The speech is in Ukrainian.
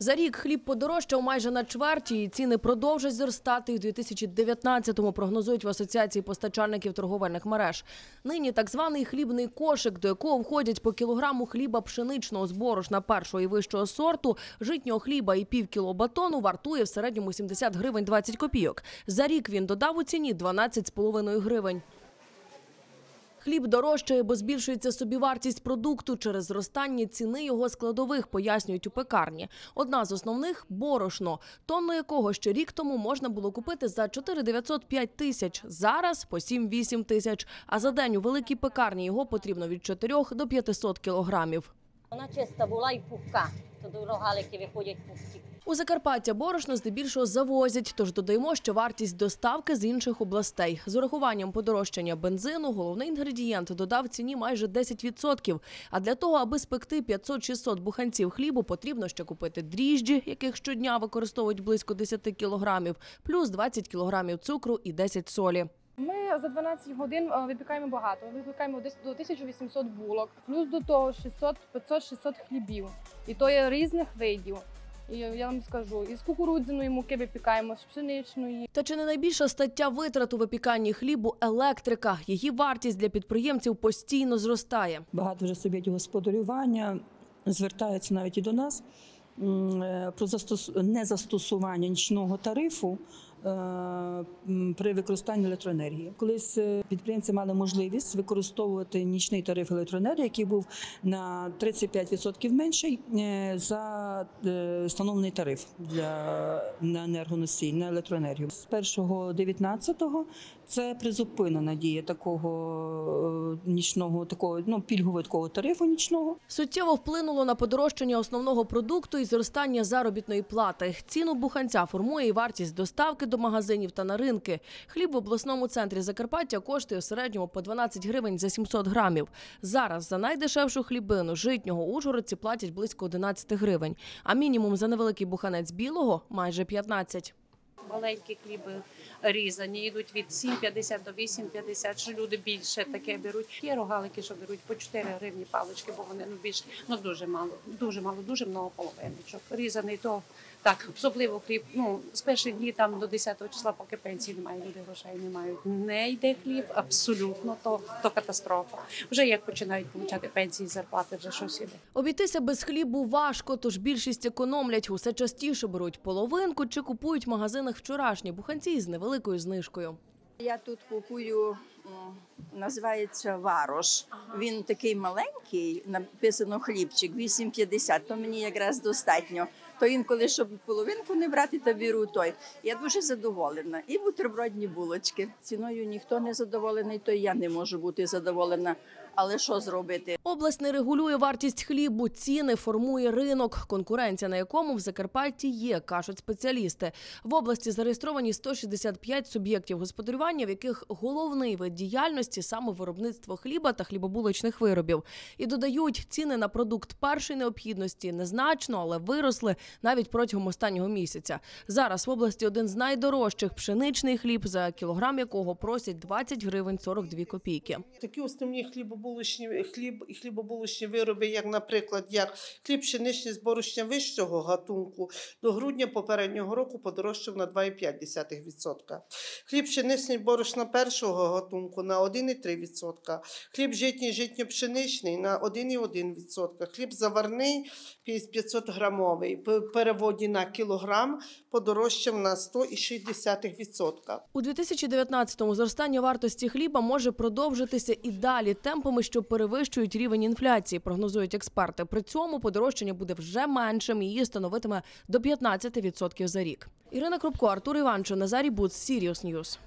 За рік хліб подорожчав майже на чверті, і ціни продовжать зростати. В 2019-му прогнозують в Асоціації постачальників торговельних мереж. Нині так званий хлібний кошик, до якого входять по кілограму хліба пшеничного з борошна першого і вищого сорту, житнього хліба і пів кіло батону вартує в середньому 70 гривень 20 копійок. За рік він додав у ціні 12,5 гривень. Хліб дорожчає, бо збільшується собівартість продукту через зростання ціни його складових, пояснюють у пекарні. Одна з основних – борошно, тонну якого ще рік тому можна було купити за 4 905 тисяч, зараз по 7-8 тисяч, а за день у великій пекарні його потрібно від 4 до 500 кілограмів. Вона чиста була і пухка. То до рогалики виходять пухкі. У Закарпаття борошно здебільшого завозять, тож додаємо, що вартість доставки з інших областей. З урахуванням подорожчання бензину головний інгредієнт додав ціні майже 10%. А для того, аби спекти 500-600 буханців хлібу, потрібно ще купити дріжджі, яких щодня використовують близько 10 кілограмів, плюс 20 кілограмів цукру і 10 солі. Ми за 12 годин е, випікаємо багато. Ми випікаємо десь до 1800 булок, плюс до того 600, 500, 600 хлібів. І то є різних видів. І я вам скажу, із кукурудзяної муки випікаємо, з пшеничної. Та чи не найбільша стаття витрат у випіканні хлібу – електрика? Її вартість для підприємців постійно зростає. багато вже суб'єктів господарювання звертаються навіть і до нас е, про застос... незастосування нічного тарифу при використанні електроенергії. Колись е, підприємці мали можливість використовувати нічний тариф електроенергії, який був на 35% менший е, за е, встановлений тариф для на енергоносій, на електроенергію. З 1.19 це призупинена дія такого е, нічного, такого ну пільгового такого тарифу нічного. Суттєво вплинуло на подорожчання основного продукту і зростання заробітної плати. Ціну буханця формує і вартість доставки до магазинів та на ринки. Хліб в обласному центрі Закарпаття коштує в середньому по 12 гривень за 700 грамів. Зараз за найдешевшу хлібину житнього ужгородці платять близько 11 гривень, а мінімум за невеликий буханець білого – майже 15. Маленькі хліби різані, йдуть від 7,50 до 8,50, що люди більше таке беруть. Є рогалики, що беруть по 4 гривні палички, бо вони ну більш ну дуже мало, дуже мало, дуже много половиночок. Різаний то так, особливо хліб. Ну з перших днів там до 10 числа, поки пенсії немає, люди грошей не мають. Не йде хліб, абсолютно то, то катастрофа. Вже як починають получати пенсії, зарплати, вже щось іде. Обійтися без хлібу важко, тож більшість економлять. Усе частіше беруть половинку чи купують в магазинах вчорашні буханці з невеликою знижкою. Я тут купую, називається варош. Він такий маленький, написано хлібчик, 8,50, то мені якраз достатньо. То інколи, щоб половинку не брати, то беру той. Я дуже задоволена. І бутербродні булочки. Ціною ніхто не задоволений, то я не можу бути задоволена. Але що зробити? Область не регулює вартість хлібу, ціни формує ринок, конкуренція на якому в Закарпатті є, кажуть спеціалісти. В області зареєстровані 165 суб'єктів господарювання, в яких головний вид діяльності саме виробництво хліба та хлібобулочних виробів. І додають, ціни на продукт першої необхідності незначно, але виросли навіть протягом останнього місяця. Зараз в області один з найдорожчих пшеничний хліб, за кілограм якого просять 20 гривень 42 копійки. Такі основні хлібобулочні хліб і хлібобулочні вироби, як, наприклад, як хліб пшеничний з борошня вищого гатунку, до грудня попереднього року подорожчав на 2,5%. Хліб пшеничний борошна першого гатунку на 1,3%. Хліб житній житньо-пшеничний на 1,1%. Хліб заварний 500 грамовий переводі на кілограм подорожчав на 100,6%. У 2019-му зростання вартості хліба може продовжитися і далі темпами, що перевищують рівень інфляції, прогнозують експерти. При цьому подорожчання буде вже меншим, її становитиме до 15% за рік. Ірина Крупко, Артур Іванчо, Назарій Буц, Сіріус Ньюс.